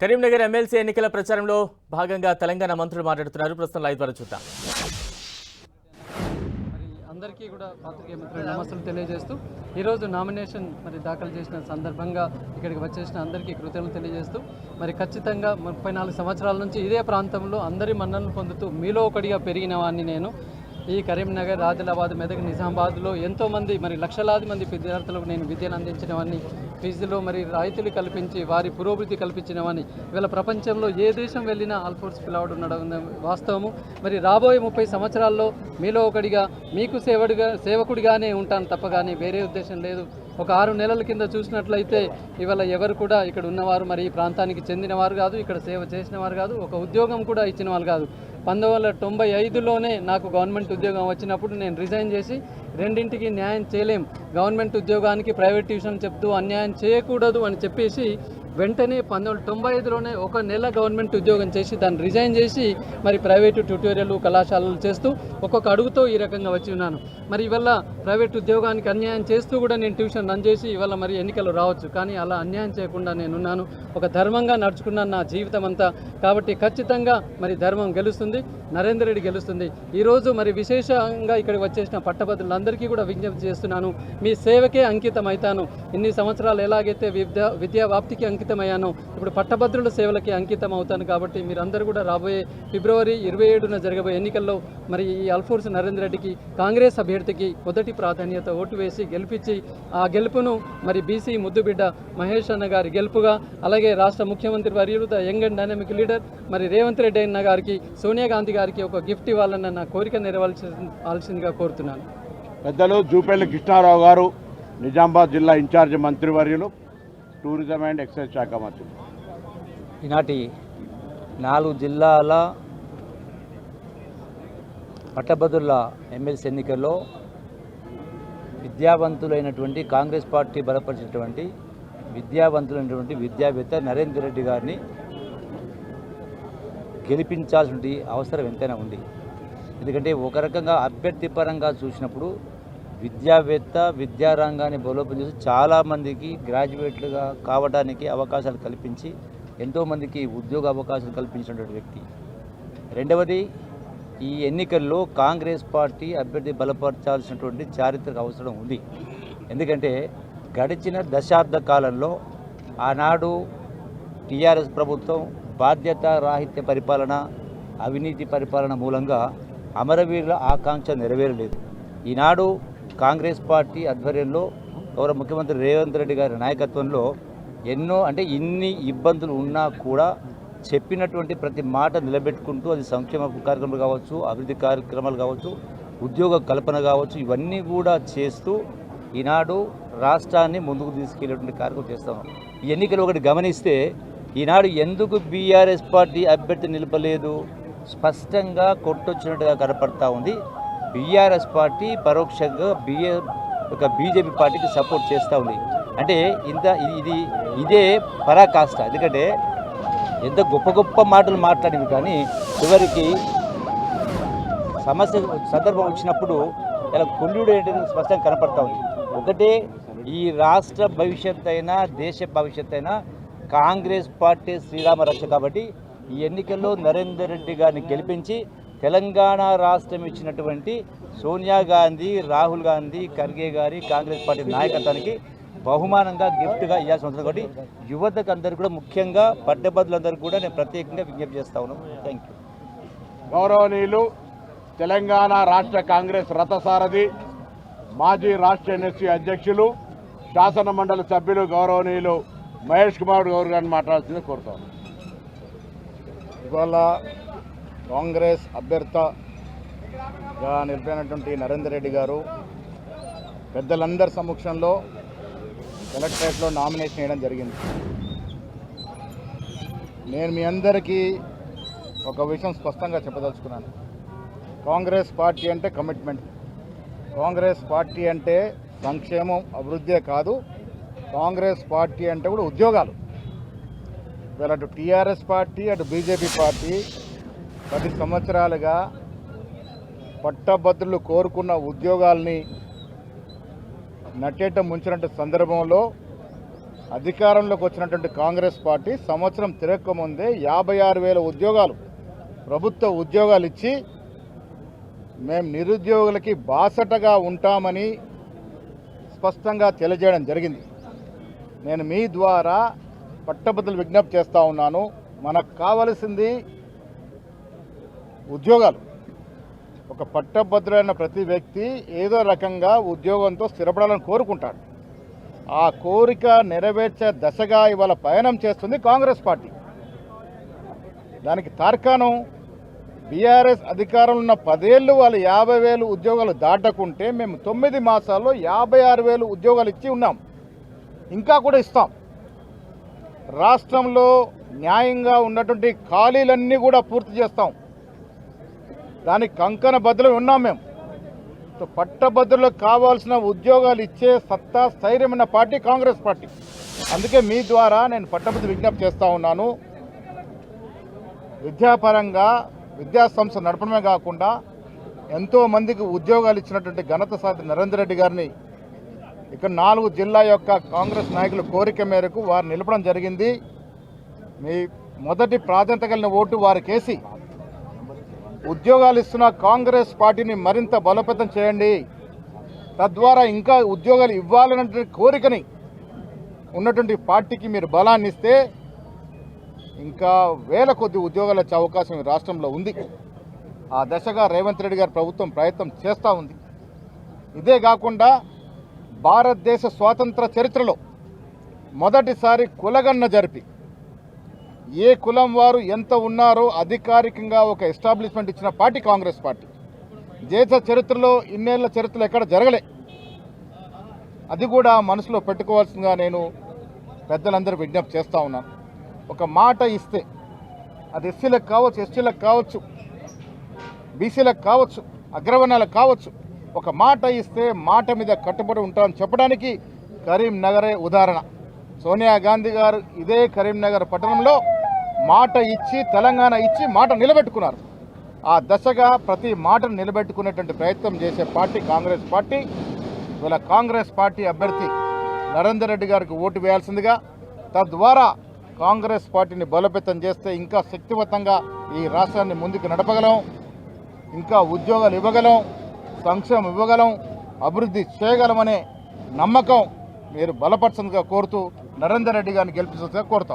Karimnagar MLC ఎన్నికల ప్రచారంలో భాగంగా తెలంగాణ మంత్రులు మాట్లాడుతున్నారు. ప్రస్తుతం లైవ్ ద్వారా చూద్దాం. మరి అందరికీ కూడా పాత్రికేయ మిత్రులు నమస్తులు తెలియజేస్తూ ఈరోజు నామినేషన్ మరి దాఖలు చేసిన సందర్భంగా ఇక్కడికి వచ్చేసిన అందరికీ కృతజ్ఞతలు తెలియజేస్తూ మరి ఖచ్చితంగా ముప్పై నాలుగు సంవత్సరాల నుంచి ఇదే ప్రాంతంలో అందరి మన్ననలు పొందుతూ మీలో ఒకటిగా పెరిగిన వాడిని నేను. ఈ కరీంనగర్ ఆదిలాబాద్ మెదక్ నిజామాబాద్లో ఎంతోమంది మరి లక్షలాది మంది విద్యార్థులకు నేను విద్యను అందించిన వాడిని ఫీజులో మరి రాయితీలు కల్పించి వారి పురోభివృద్ధి కల్పించినవని ఇవాళ ప్రపంచంలో ఏ దేశం వెళ్ళినా ఆల్ఫోర్స్ పిలవడు ఉండడం వాస్తవము. మరి రాబోయే ముప్పై సంవత్సరాల్లో మీలో ఒకడిగా మీకు సేవడుగా సేవకుడిగానే ఉంటాను తప్ప కానీ వేరే ఉద్దేశం లేదు. ఒక ఆరు నెలల కింద చూసినట్లయితే ఇవాళ ఎవరు కూడా ఇక్కడ ఉన్నవారు మరి ఈ ప్రాంతానికి చెందినవారు కాదు ఇక్కడ సేవ చేసిన వారు కాదు ఒక ఉద్యోగం కూడా ఇచ్చిన వాళ్ళు కాదు. పంతొమ్మిది వందల తొంభై ఐదులోనే నాకు గవర్నమెంట్ ఉద్యోగం వచ్చినప్పుడు నేను రిజైన్ చేసి రెండింటికి న్యాయం చేయలేం. గవర్నమెంట్ ఉద్యోగానికి ప్రైవేట్ ట్యూషన్ చెప్తూ అన్యాయం చేయకూడదు అని చెప్పేసి వెంటనే పంతొమ్మిది తొంభై ఐదులోనే ఒక నెల గవర్నమెంట్ ఉద్యోగం చేసి దాన్ని రిజైన్ చేసి మరి ప్రైవేటు ట్యూటోరియల్ కళాశాలలు చేస్తూ ఒక్కొక్క అడుగుతో ఈ రకంగా వచ్చి ఉన్నాను. మరి ఇవల్ల ప్రైవేట్ ఉద్యోగానికి అన్యాయం చేస్తూ కూడా నేను ట్యూషన్ రన్ చేసి ఇవాళ మరి ఎన్నికలు రావచ్చు. కానీ అలా అన్యాయం చేయకుండా నేనున్నాను ఒక ధర్మంగా నడుచుకున్నాను నా జీవితం అంతా కాబట్టి ఖచ్చితంగా మరి ధర్మం గెలుస్తుంది నరేందర్ రెడ్డి గెలుస్తుంది. ఈరోజు మరి విశేషంగా ఇక్కడికి వచ్చేసిన పట్టభద్రులందరికీ కూడా విజ్ఞప్తి చేస్తున్నాను. మీ సేవకే అంకితం అవుతాను ఇన్ని సంవత్సరాలు ఎలాగైతే విద్యా విద్యా వ్యాప్తికి అంకితమయ్యాను ఇప్పుడు పట్టభద్రుల సేవలకి అంకితం అవుతాను కాబట్టి మీరందరూ కూడా రాబోయే ఫిబ్రవరి ఇరవై ఏడున జరగబోయే ఎన్నికల్లో మరి ఈ అల్ఫోర్స్ నరేంద్ర రెడ్డికి కాంగ్రెస్ అభ్యర్థికి మొదటి ప్రాధాన్యత ఓటు వేసి గెలిపించి ఆ గెలుపును మరి బీసీ ముద్దుబిడ్డ మహేష్ అన్న గారి గెలుపుగా అలాగే రాష్ట్ర ముఖ్యమంత్రి వర్యులు the young and dynamic leader మరి రేవంత్ రెడ్డి అన్న గారికి సోనియా గాంధీ గారికి ఒక గిఫ్ట్ ఇవ్వాలన్న నా కోరిక నెరవేర్చాల్సిందిగా కోరుతున్నాను. పెద్దలు జూపల్లి కృష్ణారావు గారు నిజామాబాద్ జిల్లా ఇన్ఛార్జ్ మంత్రివర్యులు టూరిజం అండ్ ఎక్సైజ్ శాఖ మంత్రి ఈనాటి నాలుగు జిల్లాల పట్టభద్రుల ఎమ్మెల్సీ ఎన్నికల్లో విద్యావంతులైనటువంటి కాంగ్రెస్ పార్టీ బలపరిచినటువంటి విద్యావంతులైనటువంటి విద్యావేత్త నరేందర్ రెడ్డి గారిని గెలిపించాల్సిన అవసరం ఎంతైనా ఉంది. ఎందుకంటే ఒక రకంగా అభ్యర్థి పరంగా చూసినప్పుడు విద్యావేత్త విద్యారంగాన్ని బలోపేతం చేసి చాలామందికి గ్రాడ్యుయేట్లుగా కావడానికి అవకాశాలు కల్పించి ఎంతోమందికి ఉద్యోగ అవకాశాలు కల్పించినటువంటి వ్యక్తి. రెండవది ఈ ఎన్నికల్లో కాంగ్రెస్ పార్టీ అభ్యర్థి బలపరచాల్సినటువంటి చారిత్రక అవసరం ఉంది. ఎందుకంటే గడిచిన దశాబ్ద కాలంలో ఆనాడు టీఆర్ఎస్ ప్రభుత్వం బాధ్యత రాహిత్య పరిపాలన అవినీతి పరిపాలన మూలంగా అమరవీరుల ఆకాంక్ష నెరవేరలేదు. ఈనాడు కాంగ్రెస్ పార్టీ ఆధ్వర్యంలో గౌరవ ముఖ్యమంత్రి రేవంత్ రెడ్డి గారి నాయకత్వంలో ఎన్నో అంటే ఇన్ని ఇబ్బందులు ఉన్నా కూడా చెప్పినటువంటి ప్రతి మాట నిలబెట్టుకుంటూ అది సంక్షేమ కార్యక్రమాలు కావచ్చు అభివృద్ధి కార్యక్రమాలు కావచ్చు ఉద్యోగ కల్పన కావచ్చు ఇవన్నీ కూడా చేస్తూ ఈనాడు రాష్ట్రాన్ని ముందుకు తీసుకెళ్ళేటువంటి కార్యక్రమం చేస్తాం ఈ ఎన్నికలు ఒకటి గమనిస్తే ఈనాడు ఎందుకు బీఆర్ఎస్ పార్టీ అభ్యర్థి నిలపలేదు? స్పష్టంగా కొట్టొచ్చినట్టుగా కనపడతా ఉంది. బీఆర్ఎస్ పార్టీ పరోక్షంగా బిఏ ఒక బీజేపీ పార్టీకి సపోర్ట్ చేస్తూ ఉంది. అంటే ఇంత ఇది ఇది ఇదే పరాకాష్ట. ఎందుకంటే ఎంత గొప్ప గొప్ప మాటలు మాట్లాడింది కానీ చివరికి సమస్య సందర్భం వచ్చినప్పుడు ఇలా కొల్లుడు ఏంటంటే స్పష్టంగా కనపడతా ఉంది. ఒకటే ఈ రాష్ట్ర భవిష్యత్ అయినా దేశ భవిష్యత్ అయినా కాంగ్రెస్ పార్టీ శ్రీరామ రక్ష కాబట్టి ఈ ఎన్నికల్లో నరేందర్ రెడ్డి గారిని గెలిపించి తెలంగాణ రాష్ట్రం ఇచ్చినటువంటి సోనియా గాంధీ రాహుల్ గాంధీ ఖర్గే గారి కాంగ్రెస్ పార్టీ నాయకత్వానికి బహుమానంగా గిఫ్ట్గా ఇవ్వాల్సి ఉంటుంది. కాబట్టి యువతకు అందరూ కూడా ముఖ్యంగా పట్టభద్రులందరూ కూడా నేను ప్రత్యేకంగా విజ్ఞప్తి చేస్తా ఉన్నాను. థ్యాంక్ యూ గౌరవనీయులు తెలంగాణ రాష్ట్ర కాంగ్రెస్ రథసారథి మాజీ రాష్ట్ర ఎన్ఎస్సీ అధ్యక్షులు శాసన మండలి సభ్యులు గౌరవనీయులు మహేష్ కుమార్ గౌర్ గారిని మాట్లాడాల్సింది కోరుతాను ఇవాళ కాంగ్రెస్ అభ్యర్థిగా నిలిపినటువంటి నరేందర్ రెడ్డి గారు పెద్దలందరి సమక్షంలో కలెక్టరేట్లో నామినేషన్ వేయడం జరిగింది. నేను మీ అందరికీ ఒక విషయం స్పష్టంగా చెప్పదలుచుకున్నాను. కాంగ్రెస్ పార్టీ అంటే కమిట్మెంట్. కాంగ్రెస్ పార్టీ అంటే సంక్షేమం అభివృద్ధే కాదు. కాంగ్రెస్ పార్టీ అంటే కూడా ఉద్యోగాలు. ఇవాళ అటు టీఆర్ఎస్ పార్టీ అటు బీజేపీ పార్టీ పది సంవత్సరాలుగా పట్టభద్రులు కోరుకున్న ఉద్యోగాల్ని నట్టేట ముంచినటువంటి సందర్భంలో అధికారంలోకి వచ్చినటువంటి కాంగ్రెస్ పార్టీ సంవత్సరం తిరగకముందే యాభై ఆరు వేల ఉద్యోగాలు ప్రభుత్వ ఉద్యోగాలు ఇచ్చి మేము నిరుద్యోగులకి బాసటగా ఉంటామని స్పష్టంగా తెలియజేయడం జరిగింది. నేను మీ ద్వారా పట్టభద్రులు విజ్ఞప్తి చేస్తూ ఉన్నాను. మనకు కావలసింది ఉద్యోగాలు. ఒక పట్టభద్రులైన ప్రతి వ్యక్తి ఏదో రకంగా ఉద్యోగంతో స్థిరపడాలని కోరుకుంటాడు. ఆ కోరిక నెరవేర్చే దశగా ఇవాళ పయనం చేస్తుంది కాంగ్రెస్ పార్టీ. దానికి తార్కాణం బీఆర్ఎస్ అధికారంలో ఉన్న పదేళ్ళు వాళ్ళు యాభై వేలు ఉద్యోగాలు దాటకుంటే మేము తొమ్మిది మాసాల్లో యాభై ఆరు వేలు ఉద్యోగాలు ఇచ్చి ఉన్నాం. ఇంకా కూడా ఇస్తాం. రాష్ట్రంలో న్యాయంగా ఉన్నటువంటి ఖాళీలన్నీ కూడా పూర్తి చేస్తాం. దానికి కంకణ బద్దలు ఉన్నాం మేము. సో పట్టభద్రులకు కావాల్సిన ఉద్యోగాలు ఇచ్చే సత్తా స్థైర్యమైన పార్టీ కాంగ్రెస్ పార్టీ. అందుకే మీ ద్వారా నేను పట్టభద్రు విజ్ఞప్తి చేస్తూ ఉన్నాను. విద్యాపరంగా విద్యాసంస్థ నడపడమే కాకుండా ఎంతోమందికి ఉద్యోగాలు ఇచ్చినటువంటి ఘనత సాధి నరేందర్ రెడ్డి గారిని ఇక్కడ నాలుగు జిల్లా యొక్క కాంగ్రెస్ నాయకుల కోరిక మేరకు వారు నిలపడం జరిగింది. మీ మొదటి ప్రాధాన్యత కలిగిన ఓటు వారికేసి ఉద్యోగాలు ఇస్తున్న కాంగ్రెస్ పార్టీని మరింత బలోపేతం చేయండి. తద్వారా ఇంకా ఉద్యోగాలు ఇవ్వాలన్నటువంటి కోరికని ఉన్నటువంటి పార్టీకి మీరు బలాన్ని ఇస్తే ఇంకా వేల కొద్ది ఉద్యోగాలు వచ్చే అవకాశం ఈ రాష్ట్రంలో ఉంది. ఆ దశగా రేవంత్ రెడ్డి గారి ప్రభుత్వం ప్రయత్నం చేస్తూ ఉంది. ఇదే కాకుండా భారతదేశ స్వాతంత్ర చరిత్రలో మొదటిసారి కులగన్న జరిపి ఏ కులం వారు ఎంత ఉన్నారో అధికారికంగా ఒక ఎస్టాబ్లిష్మెంట్ ఇచ్చిన పార్టీ కాంగ్రెస్ పార్టీ. దేశ చరిత్రలో ఇన్నేళ్ళ చరిత్రలో ఎక్కడ జరగలే. అది కూడా మనసులో పెట్టుకోవాల్సిందిగా నేను పెద్దలందరూ విజ్ఞప్తి చేస్తూ ఉన్నాను ఒక మాట ఇస్తే అది ఎస్సీలకు కావచ్చు ఎస్టీలకు కావచ్చు బీసీలకు కావచ్చు అగ్రవర్ణాలకు కావచ్చు ఒక మాట ఇస్తే మాట మీద కట్టుబడి ఉంటామని చెప్పడానికి కరీంనగరే ఉదాహరణ. సోనియా గాంధీ గారు ఇదే కరీంనగర్ పట్టణంలో మాట ఇచ్చి తెలంగాణ ఇచ్చి మాట నిలబెట్టుకున్నారు. ఆ దశగా ప్రతి మాటను నిలబెట్టుకునేటువంటి ప్రయత్నం చేసే పార్టీ కాంగ్రెస్ పార్టీ. ఇవాళ కాంగ్రెస్ పార్టీ అభ్యర్థి నరేందర్ రెడ్డి గారికి ఓటు వేయాల్సిందిగా తద్వారా కాంగ్రెస్ పార్టీని బలోపేతం చేస్తే ఇంకా శక్తివంతంగా ఈ రాష్ట్రాన్ని ముందుకు నడపగలం. ఇంకా ఉద్యోగాలు ఇవ్వగలం సంక్షేమం ఇవ్వగలం అభివృద్ధి చేయగలమనే నమ్మకం మీరు బలపరచందిగా కోరుతూ నరేందర్ రెడ్డి గారిని గెలిపించగా కోరుతా